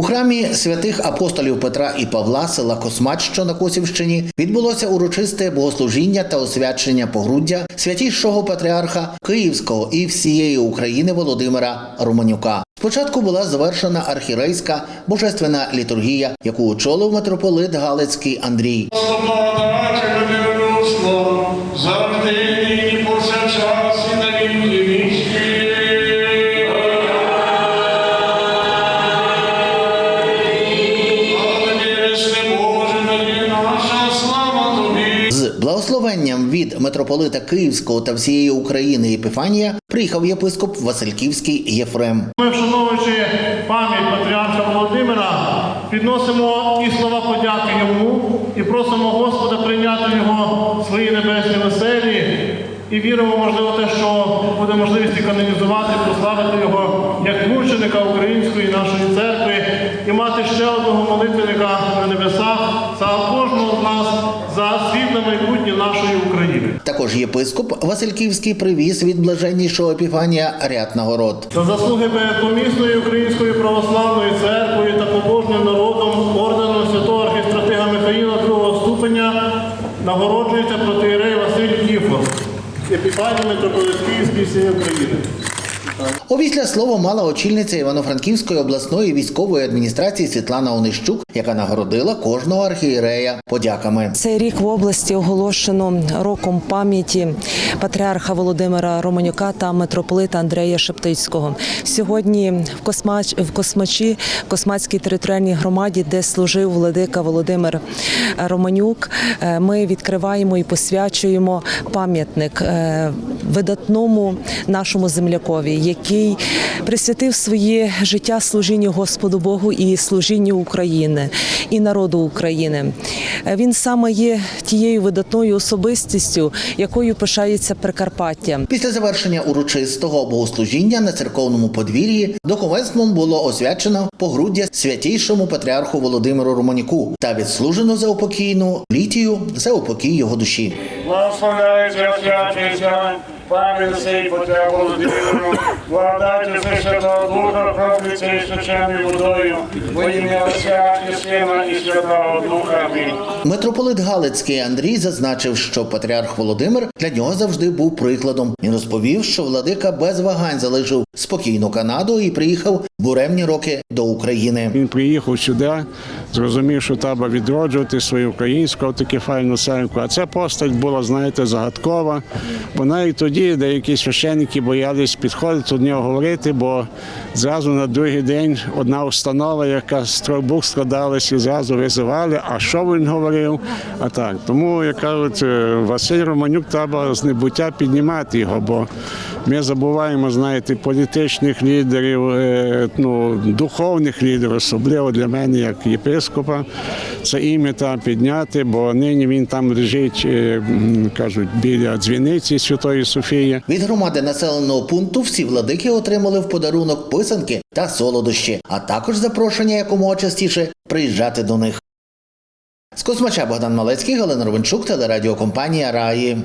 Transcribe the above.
У храмі святих апостолів Петра і Павла села Космач, що на Косівщині, відбулося урочисте богослужіння та освячення погруддя святішого патріарха Київського і всієї України Володимира Романюка. Спочатку була завершена архірейська божественна літургія, яку очолив митрополит Галицький Андрій. Благословенням від митрополита Київського та всієї України Епіфанія приїхав єпископ Васильківський Єфрем. Ми, вшановуючи пам'ять патріарха Володимира, підносимо і слова подяки йому і просимо Господа прийняти його в свої небесні веселі. І віримо, можливо, те, що буде можливість і канонізувати, прославити його як мученика української нашої церкви і мати ще одного молитвенника на небесах за кожного з нас за світле майбутнє нашої України. Також єпископ Васильківський привіз від блаженнішого Епіфанія ряд нагород. За заслуги перед помісною Українською православною церквою та побожним народом орденом святого архістратига Михаїла другого ступеня нагороджується протиєрей Василь Кіфор, епіфаній митрополит Київський всієї України. Опісля слова мала очільниця Івано-Франківської обласної військової адміністрації Світлана Онищук, яка нагородила кожного архієрея подяками. Цей рік в області оголошено роком пам'яті патріарха Володимира Романюка та митрополита Андрея Шептицького. Сьогодні в Космач в Космачі, в Космацькій територіальній громаді, де служив владика Володимир Романюк, е, ми відкриваємо і посвячуємо пам'ятник е, видатному нашому землякові, який присвятив своє життя служінню Господу Богу і служінню України і народу України. Е, Він саме є тією видатною особистістю, якою пишається Прикарпаття. Після завершення урочистого богослужіння на церковному подвір'ї духовенством було освячено погруддя святійшому патріарху Володимиру Романюку та відслужено за упокійну літію за упокій його душі. Петра Володимиру, Святого Духа, і священною водою, і і. Митрополит Галицький Андрій зазначив, що патріарх Володимир для нього завжди був прикладом. Він розповів, що владика без вагань залишив спокійну Канаду і приїхав буремні роки до України. Він приїхав сюди, зрозумів, що треба відроджувати свою українську таку файну церкву. А ця постать була, знаєте, загадкова. Бо навіть тоді деякі священники боялись підходити до нього говорити, бо зразу на другий день одна установа, яка з трьох букв складалася зразу визивали, а що він говорив. А так. Тому, як кажуть, е, Василь Романюк треба з небуття піднімати його, бо ми забуваємо, знаєте, політичних лідерів, е, ну, духовних лідерів, особливо для мене, як єпископа. Це ім'я треба підняти, бо нині він там лежить, е, кажуть, біля дзвіниці Святої Софії. Від громади населеного пункту всі владики отримали в подарунок писанки та солодощі, а також запрошення якомога частіше приїжджати до них. З Космача Богдан Малецький, Галина Ровенчук, телерадіокомпанія Раї.